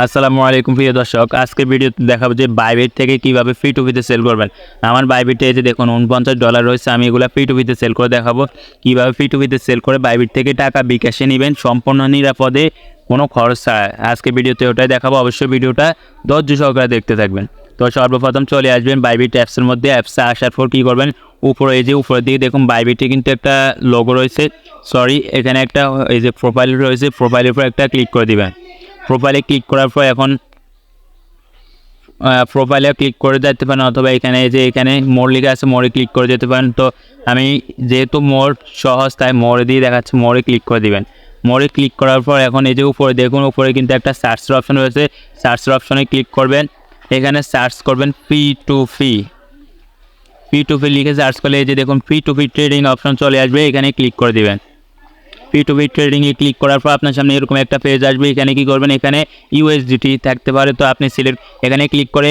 আসসালামু আলাইকুম প্রিয় দর্শক। আজকে ভিডিওতে দেখাবো যে বাইবেট থেকে কীভাবে ফ্রি টুপিতে সেল করবেন। আমার বাইবেটে এই যে দেখুন, উনপঞ্চাশ ডলার রয়েছে, আমি এগুলো ফ্রি টুপিতে সেল করে দেখাবো। কীভাবে ফ্রি টুপিতে সেল করে বাইবেট থেকে টাকা বিকাশে নেবেন, সম্পূর্ণ নিরাপদে, কোনো খরচ ছাড়া। আজকে ভিডিওতে ওটাই দেখাবো। অবশ্যই ভিডিওটা ধৈর্য সহকারে দেখতে থাকবেন। তো সর্বপ্রথম চলে আসবেন বাইবিট অ্যাপসের মধ্যে। অ্যাপসে আসার পর কী করবেন? উপরে এই যে উপরের দিকে দেখুন বাইবিটে কিন্তু একটা লোগো রয়েছে। সরি এখানে একটা এই যে প্রোফাইল রয়েছে প্রোফাইলের উপর একটা ক্লিক করে দিবেন। প্রোফাইলে ক্লিক করার পর এখন প্রোফাইলে ক্লিক করে যেতে পারেন অথবা এখানে যে এখানে মোড় লিখে আছে মোড়ে ক্লিক করে যেতে পারেন। তো আমি যেহেতু মোড় সহজ, তাই মোড়ে দিয়ে দেখাচ্ছি মোড়ে ক্লিক করে দিবেন। মোড়ে ক্লিক করার পর এখন এই যে উপরে দেখুন, উপরে কিন্তু একটা সার্চের অপশন রয়েছে। সার্চের অপশনে ক্লিক করবেন। এখানে সার্চ করবেন ফি টু ফি ফি টু ফি লিখে সার্চ করলে এই যে দেখুন P to P trading option চলে আসবে, এখানে ক্লিক করে দিবেন। পি টু পি ট্রেডিংয়ে ক্লিক করার পর আপনার সামনে এরকম একটা পেজ আসবে। এখানে কি করবেন? এখানে ইউএসডিটি থাকতে পারে। তো আপনি সিলেক্ট এখানে ক্লিক করে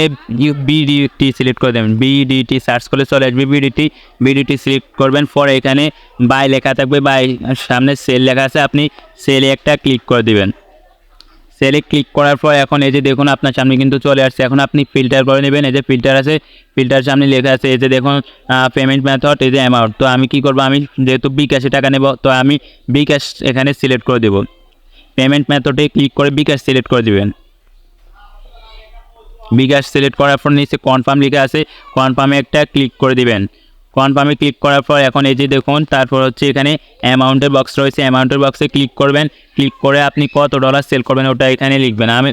বিডিটি সিলেক্ট করে দেবেন। বিডিটি সার্চ করে চলে আসবে বিডিটি বিডিটি সিলেক্ট করবেন। পরে এখানে বাই লেখা থাকবে। বাই সামনে সেল লেখা আছে। আপনি সেলে একটা ক্লিক করে দিবেন। সেলে ক্লিক করার পর এখন এই যে দেখুন আপনার সামনে কিন্তু চলে আসছে। এখন আপনি ফিল্টার করে নেবেন। এই যে ফিল্টার আছে ফিল্টার সামনে লেখা আছে, এই যে দেখুন পেমেন্ট মেথড এই যে অ্যামাউন্ট তো আমি কি করব? আমি যেহেতু বিকাশে টাকা নেব, তো আমি বিকাশ এখানে সিলেক্ট করে দেব। পেমেন্ট মেথডে ক্লিক করে বিকাশ সিলেক্ট করে দিবেন। বিকাশ সিলেক্ট করার পর নিচে কনফার্ম লেখা আছে। কনফার্মে একটা ক্লিক করে দিবেন। কনফার্মে ক্লিক করার পর এখন এই যে দেখুন, তারপর হচ্ছে এখানে অ্যামাউন্টের বক্স রয়েছে। অ্যামাউন্টের বক্সে ক্লিক করবেন। ক্লিক করে আপনি কত ডলার সেল করবেন ওটা এখানে লিখবেন। আমি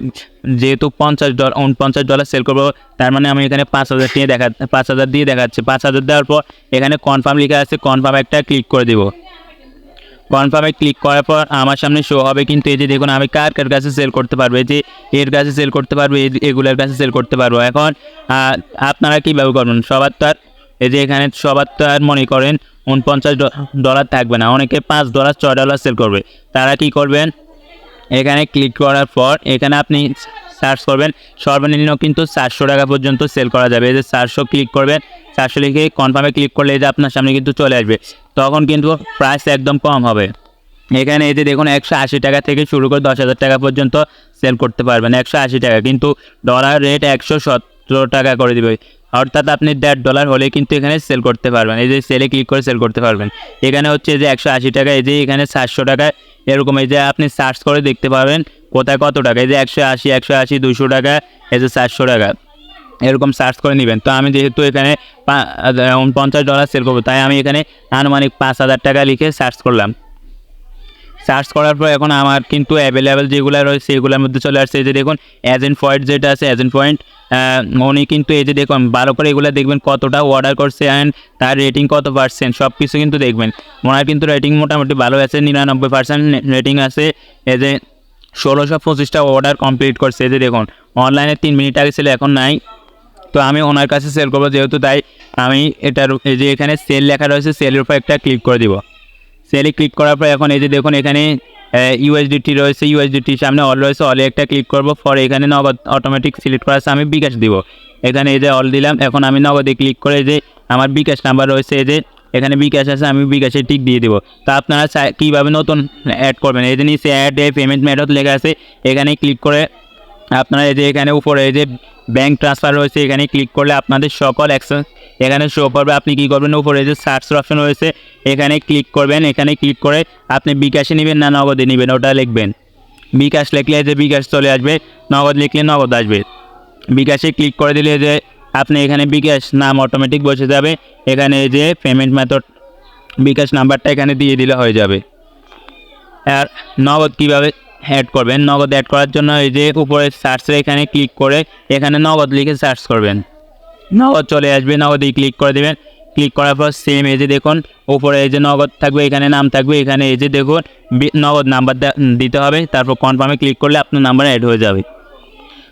যেহেতু পঞ্চাশ ডলার উনপঞ্চাশ ডলার সেল করব, তার মানে আমি এখানে পাঁচ হাজার দিয়ে দেখা পাঁচ হাজার দিয়ে দেখাচ্ছি। পাঁচ হাজার দেওয়ার পর এখানে কনফার্ম লেখা আছে কনফার্ম একটা ক্লিক করে দিব। কনফার্মে ক্লিক করার পর আমার সামনে শো হবে কিন্তু এই যে দেখুন, আমি কার কার কাছে সেল করতে পারব? যে এর কাছে সেল করতে পারব এগুলোর কাছে সেল করতে পারব। এখন আপনারা কীভাবে করবেন? সবার তো আর এই যে এখানে সবার তো আর মনে করেন উনপঞ্চাশ ডলার থাকবে না, অনেকে পাঁচ ডলার ছয় ডলার সেল করবে। তারা কি করবেন? এখানে ক্লিক করার পর এখানে আপনি সার্চ করবেন, সর্বনিম্ন কিন্তু চারশো টাকা পর্যন্ত সেল করা যাবে। এই যে চারশো ক্লিক করবেন, চারশো লিখে কনফার্মে ক্লিক করলে এই যে আপনার সামনে কিন্তু চলে আসবে। তখন কিন্তু প্রাইস একদম কম হবে। এখানে এই যে দেখুন একশো আশি টাকা থেকে শুরু করে দশ হাজার টাকা পর্যন্ত সেল করতে পারবেন, একশো আশি টাকা। কিন্তু ডলার রেট একশো সতেরো টাকা করে দিবে। অর্থাৎ আপনি দেড় ডলার হলে কিন্তু এখানে সেল করতে পারবেন। এই যে সেলে ক্লিক করে সেল করতে পারবেন। এখানে হচ্ছে যে একশো আশি টাকা, এই যে এখানে সাতশো টাকা, এরকম এই যে আপনি সার্চ করে দেখতে পারবেন কোথায় কত টাকা। এই যে একশো আশি একশো আশি দুশো টাকা, এই যে চারশো টাকা। এরকম সার্চ করে নেবেন। তো আমি যেহেতু এখানে পঞ্চাশ ডলার সেল করব, তাই আমি এখানে আনুমানিক পাঁচ হাজার টাকা লিখে সার্চ করলাম। সার্চ করার পর এখন আমার কিন্তু অ্যাভেলেবেল যেগুলো রয়েছে, সেগুলোর মধ্যে চলে আসছে। এই যে দেখুন এজেন্ট পয়েন্ট যেটা আছে এজেন্ট পয়েন্ট উনি কিন্তু এই যে দেখুন, ভালো করে এগুলো দেখবেন কতটা অর্ডার করছে অ্যান্ড তার রেটিং কত পার্সেন্ট সব কিছু কিন্তু দেখবেন। ওনার কিন্তু রেটিং মোটামুটি ভালো আছে, নিরানব্বই পার্সেন্ট রেটিং আছে। এই যে ষোলোশো পঁচিশটা অর্ডার কমপ্লিট করছে। এই যে দেখুন অনলাইনে তিন মিনিট আগে ছিল এখন নাই। তো আমি ওনার কাছে সেল করব, যেহেতু তাই আমি এটার, এই যে এখানে সেল লেখা রয়েছে সেলের উপর একটা ক্লিক করে দিব। সেলে ক্লিক করার পর এখন এই যে দেখুন এখানে ইউএসডিটি রয়েছে ইউএসডিটির সামনে অল রয়েছে অলে একটা ক্লিক করব পরে এখানে নগদ অটোমেটিক সিলেক্ট করা আছে আমি বিকাশ দিব। এখানে এই যে অল দিলাম, এখন আমি নগদে ক্লিক করে যে আমার বিকাশ নাম্বার রয়েছে, এই যে এখানে বিকাশ আছে, আমি বিকাশে টিক দিয়ে দিব। তা আপনারা কীভাবে নতুন অ্যাড করবেন? এই যে নিচে অ্যাড পেমেন্ট মেথড লেখা আছে, এখানে ক্লিক করে আপনারা এই যে এখানে উপরে এই যে ব্যাঙ্ক ট্রান্সফার রয়েছে, এখানে ক্লিক করলে আপনাদের সকল অ্যাকশন এখানে শো করবে আপনি কী করবেন? উপরে যে সার্চ অপশন রয়েছে, এখানে ক্লিক করবেন। এখানে ক্লিক করে আপনি বিকাশে নেবেন না নগদে নেবেন, ওটা লিখবেন। বিকাশ লিখলে যে বিকাশ চলে আসবে, নগদ লিখলে নগদ আসবে। বিকাশে ক্লিক করে দিলে যে আপনি এখানে বিকাশ নাম অটোমেটিক বসে যাবে। এখানে যে পেমেন্ট মেথড বিকাশ নাম্বারটা এখানে দিয়ে দিলে হয়ে যাবে। আর নগদ কীভাবে অ্যাড করবেন? নগদ অ্যাড করার জন্য এই যে উপরে সার্চে এখানে ক্লিক করে এখানে নগদ লিখে সার্চ করবেন। নগদ চলে আসবে নগদে ক্লিক করে দেবেন। ক্লিক করার পর সেম যে দেখুন, উপরে এই যে নগদ থাকবে, এখানে নাম থাকবে, এখানে এই যে দেখুন নগদ নাম্বার দিতে হবে। তারপর কনফার্মে ক্লিক করলে আপনার নাম্বার অ্যাড হয়ে যাবে।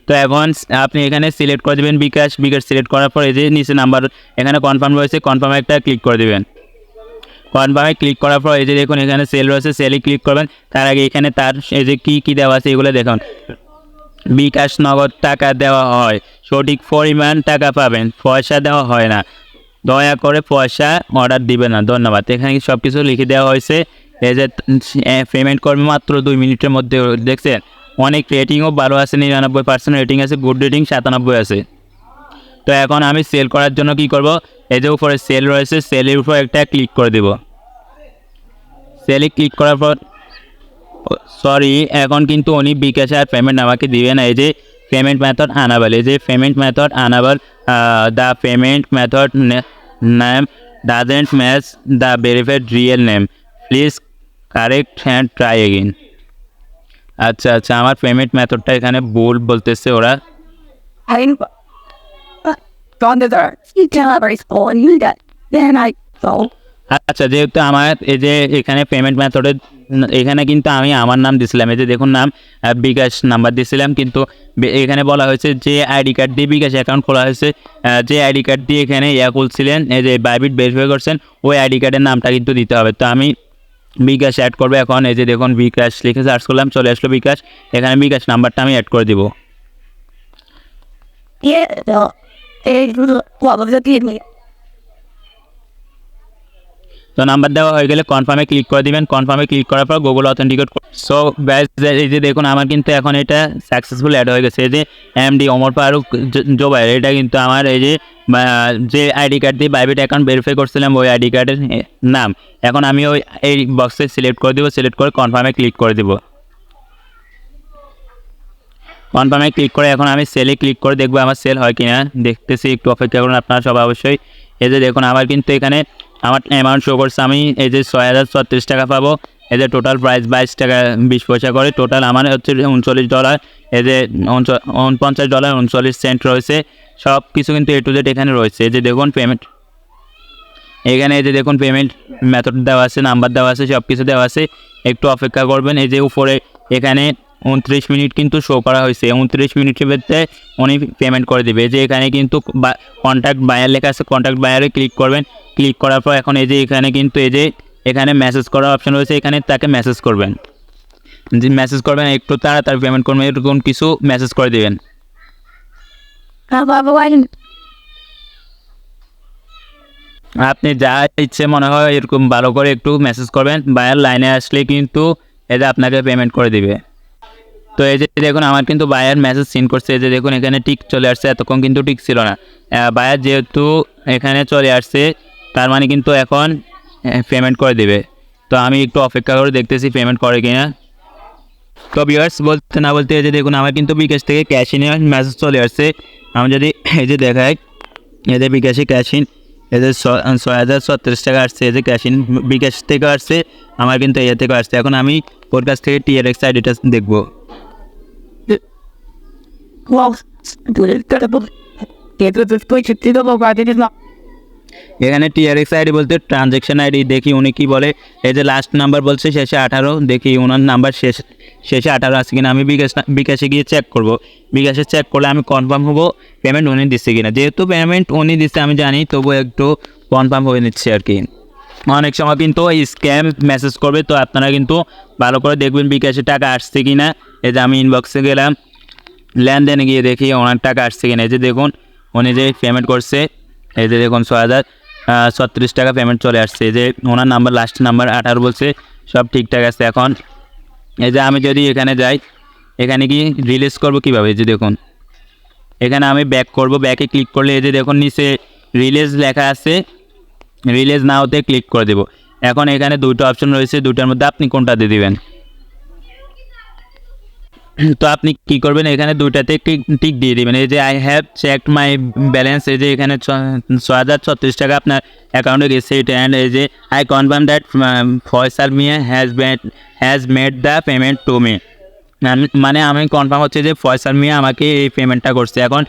তো এখন আপনি এখানে সিলেক্ট করে দেবেন বিকাশ বিকাশ সিলেক্ট করার পর এই যে নিচে নাম্বার এখানে কনফার্ম রয়েছে কনফার্মে একটা ক্লিক করে দেবেন। কনফার্মে ক্লিক করার পর এই যে দেখুন, এখানে সেল রয়েছে সেলে ক্লিক করবেন। তার আগে এখানে তার, এই যে কী কী দেওয়া আছে এগুলো দেখুন। বিকাশ নগদ টাকা দেওয়া হয়। সঠিক পরিমাণ টাকা পাবেন। পয়সা দেওয়া হয় না। দয়া করে পয়সা অর্ডার দিবে না। ধন্যবাদ। এখানে সব কিছু লিখে দেওয়া হয়েছে? এই যে পেমেন্ট করবে মাত্র দুই মিনিটের মধ্যে। দেখছেন? অনেক রেটিংও ভালো আছে, নিরানব্বই পার্সেন্ট রেটিং আছে গুড রেটিং সাতানব্বই আছে। তো এখন আমি সেল করার জন্য কি করব? এই যে উপরে সেল রয়েছে সেলের উপর একটা ক্লিক করে দেব। সেলে ক্লিক করার পর সরি এখন কিন্তু উনি বিকাশে আর পেমেন্ট আমাকে দিবে না। এই যে পেমেন্ট মেথড আনাবেল এই যে payment method unable the payment method name doesn't match the verified real name please correct and try again আচ্ছা আচ্ছা আমার পেমেন্ট মেথডটা এখানে ভুল বলতেছে ওরা। I আচ্ছা যেহেতু আমার এই যে এখানে পেমেন্ট মেথডে এখানে কিন্তু আমি আমার নাম দিছিলাম। এই যে দেখুন নাম বিকাশ নাম্বার দিছিলাম। কিন্তু এখানে বলা হয়েছে যে আইডি কার্ড দিয়ে বিকাশ অ্যাকাউন্ট খোলা হয়েছে। যে আইডি কার্ড দিয়ে এখানে ইয়া খুলছিলেন এই যে বাইবিট ভেরিফাই করছেন ওই আইডি কার্ডের নামটা কিন্তু দিতে হবে। তো আমি বিকাশ অ্যাড করব এখন। এই যে দেখুন বিকাশ লিখে সার্চ করলাম, চলে আসলো বিকাশ। এখানে বিকাশ নাম্বারটা আমি অ্যাড করে দিব। তো নাম্বার দেওয়া হয়ে গেলে কনফার্মে ক্লিক করে দিবেন। কনফার্মে ক্লিক করার পর গুগল অথেন্টিকেট সো ব্যাস এই যে দেখুন, আমার কিন্তু এখন এটা সাকসেসফুল অ্যাড হয়ে গেছে। এই যে এমডি অমর ফারুক জোবাইর এটা কিন্তু আমার এই যে যে আইডি কার্ড দিয়ে প্রাইভেট অ্যাকাউন্ট ভেরিফাই করছিলাম, ওই আইডি কার্ডের নাম। এখন আমি ওই এই বক্সে সিলেক্ট করে দেবো সিলেক্ট করে কনফার্মে ক্লিক করে দেবো। কনফার্মে ক্লিক করে এখন আমি সেলে ক্লিক করে দেখব, আমার সেল হয় কিনা। দেখতেছি, একটু অপেক্ষা করুন আপনারা সবাই অবশ্যই। এই যে দেখুন, আমার কিন্তু এখানে আমার অ্যামাউন্ট শো করছে, আমি এই যে ছয় হাজার ছত্রিশ টাকা পাবো। এই যে টোটাল প্রাইস বাইশ টাকা, বিশ পয়সা করে। টোটাল আমার হচ্ছে উনচল্লিশ ডলার এই যে উনপঞ্চাশ ডলার উনচল্লিশ সেন্ট রয়েছে। সব কিছু কিন্তু এ টু জেড এখানে রয়েছে। এই যে দেখুন পেমেন্ট এখানে এই যে দেখুন পেমেন্ট মেথড দেওয়া আছে নাম্বার দেওয়া আছে সব কিছু দেওয়া আছে। একটু অপেক্ষা করবেন, এই যে উপরে এখানে উনত্রিশ মিনিট কিন্তু শো করা হয়েছে। উনত্রিশ মিনিটের মধ্যে উনি পেমেন্ট করে দেবে। এই যে এখানে কিন্তু কন্ট্যাক্ট বায়ার লেখা আছে কন্ট্যাক্ট বায়ারে ক্লিক করবেন। ক্লিক করার পর এখন এই যে এখানে কিন্তু এই যে এখানে মেসেজ করার অপশন রয়েছে। এখানে তাকে মেসেজ করবেন। যে মেসেজ করবেন একটু তাড়াতাড়ি পেমেন্ট করবেন এরকম কিছু মেসেজ করে দেবেন। আপনি যা ইচ্ছে মনে হয় এরকম ভালো করে একটু মেসেজ করবেন। বায়ার লাইনে আসলে কিন্তু এটা আপনাকে পেমেন্ট করে দিবে। তো এই যে দেখুন, আমার কিন্তু বায়ার মেসেজ সিন করছে। এই যে দেখুন, এখানে টিক চলে আসছে। এতক্ষণ কিন্তু টিক ছিল না। বায়ার যেহেতু এখানে চলে আসছে, তার মানে কিন্তু এখন পেমেন্ট করে দেবে। তো আমি একটু অপেক্ষা করে দেখতেছি পেমেন্ট করে কিনা। তো ভিউয়ার্স বলতে না বলতে এই যে দেখুন, আমার কিন্তু বিকাশ থেকে ক্যাশ ইনে মেসেজ চলে আসছে। আমি যদি এই যে দেখাই, এই যে বিকাশে ক্যাশ ইন এই যে ছয় হাজার ছত্রিশ টাকা আসছে। এই যে ক্যাশ ইন বিকাশ থেকে আসছে, আমার কিন্তু ইয়ে থেকে আসছে। এখন আমি ওর কাছ থেকে টিআরএক্স আইডিটা দেখব। এখানে টিআরএক্স আইডি বলতে ট্রানজ্যাকশন আইডি দেখি উনি কি বলে। এই যে লাস্ট নাম্বার বলছে, শেষে আঠারো, দেখি ওনার নাম্বার শেষ শেষে আঠারো আছে কিনা, আমি বিকাশ বিকাশে গিয়ে চেক করব। বিকাশে চেক করলে আমি কনফার্ম হব পেমেন্ট উনি দিচ্ছে কিনা। যেহেতু পেমেন্ট উনি দিচ্ছে, আমি জানি তবু একটু কনফার্ম হয়ে নিচ্ছে আর কি। অনেক সময় কিন্তু ওই স্ক্যাম মেসেজ করবে, তো আপনারা কিন্তু ভালো করে দেখবেন বিকাশে টাকা আসছে কিনা। এই যে আমি ইনবক্সে গেলাম লেনদেনে গিয়ে দেখি ওনার টাকা আসছে কিনা। এই যে দেখুন, উনি যে পেমেন্ট করছে, এই যে দেখুন ছ হাজার ছত্রিশ টাকা পেমেন্ট চলে আসছে। এই যে ওনার নাম্বার লাস্ট নাম্বার আঠারো বলছে, সব ঠিকঠাক আছে এখন। এই যে আমি যদি এখানে যাই, এখানে কি রিলিজ করব কীভাবে? এই যে দেখুন, এখানে আমি ব্যাক করব ব্যাকে ক্লিক করলে এই যে দেখুন, নিচে রিলিজ লেখা আছে রিলিজ নাওতে ক্লিক করে দেব। এখন এখানে দুটো অপশন রয়েছে, দুটার মধ্যে আপনি কোনটা দিয়ে দিবেন? তো আপনি কি করবেন? এখানে দুইটাতে টিক টিক দিয়ে দেবেন। এই যে I have checked my balance এই যে, এখানে ছ হাজার ছত্রিশ টাকা আপনার অ্যাকাউন্টে গেছে এটা। অ্যান্ড এই যে I confirm that Faisal Mia has has made the payment to me মানে আমি কনফার্ম হচ্ছে যে ফয়সাল মিয়া আমাকে এই পেমেন্টটা করছে। এখন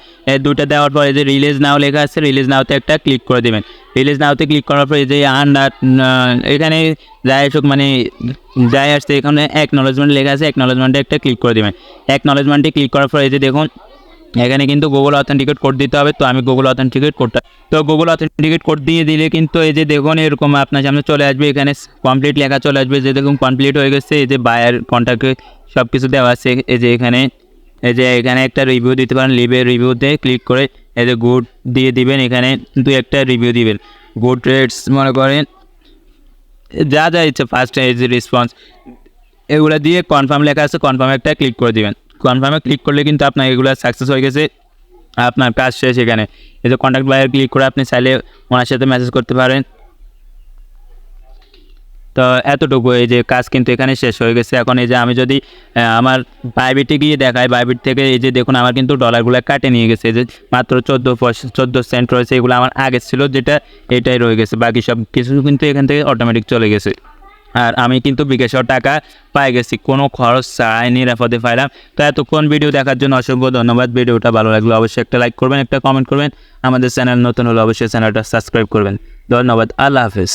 দুটো দেওয়ার পর এই যে রিলিজ নাও লেখা আছে রিলিজ নাওতে একটা ক্লিক করে দেবেন। রিলিজ নাওতে ক্লিক করার পর এই যে আন্ডার এখানে যাই আসুক মানে যাই আসছে, এখানে অ্যাকনোলেজমেন্ট লেখা আছে অ্যাকনোলেজমেন্টে একটা ক্লিক করে দেবেন। অ্যাকনোলেজমেন্টে ক্লিক করার পর এই যে দেখুন, এখানে কিন্তু গুগল অথেন্টিকেট কোড দিতে হবে, তো আমি গুগল অথেন্টিকেট কোডটা তো গুগল অথেন্টিকেট কোড দিয়ে দিলে কিন্তু এই যে দেখুন, এরকম আপনার সামনে চলে আসবে, এখানে কমপ্লিট লেখা চলে আসবে, যে দেখুন কমপ্লিট হয়ে গেছে, এই যে বায়ার কন্ট্যাক্টে সব কিছু দেওয়া আছে। এই যে এখানে, এই যে এখানে একটা রিভিউ দিতে পারেন লিভের রিভিউতে ক্লিক করে এই যে গুড দিয়ে দিবেন, এখানে দু একটা রিভিউ দিবেন। গুড রেটস মনে করেন, যা যা ইচ্ছে ফার্স্ট যে রেসপন্স এগুলো দিয়ে কনফার্ম লেখা আছে কনফার্ম একটা ক্লিক করে দিবেন। কনফার্মে ক্লিক করলে কিন্তু আপনার এগুলো সাকসেস হয়ে গেছে, আপনার কাজ শেষ এখানে। এই যে কন্ট্যাক্ট বাইরে ক্লিক করে আপনি চাইলে ওনার সাথে মেসেজ করতে পারেন। তো এতটুকু, এই যে কাজ কিন্তু এখানে শেষ হয়ে গেছে। এখন এই যে আমি যদি আমার বাইবিটে গিয়ে দেখাই বাইবিট থেকে এই যে দেখুন, আমার কিন্তু ডলারগুলো কাটে নিয়ে গেছে। যে মাত্র চোদ্দ চোদ্দ সেন্ট রয়েছে, এগুলো আমার আগে ছিল, যেটা এটাই রয়ে গেছে। বাকি সব কিছু কিন্তু এখান থেকে অটোমেটিক চলে গেছে। আর আমি কিন্তু বিকাশেও টাকা পাই গেছি, কোনো খরচ ছাড়াই নিরাপদে পাইলাম। তো এতক্ষণ ভিডিও দেখার জন্য অসংখ্য ধন্যবাদ। ভিডিওটা ভালো লাগল অবশ্যই একটা লাইক করবেন, একটা কমেন্ট করবেন। আমাদের চ্যানেল নতুন হলে অবশ্যই চ্যানেলটা সাবস্ক্রাইব করবেন। ধন্যবাদ, আল্লাহ হাফেজ।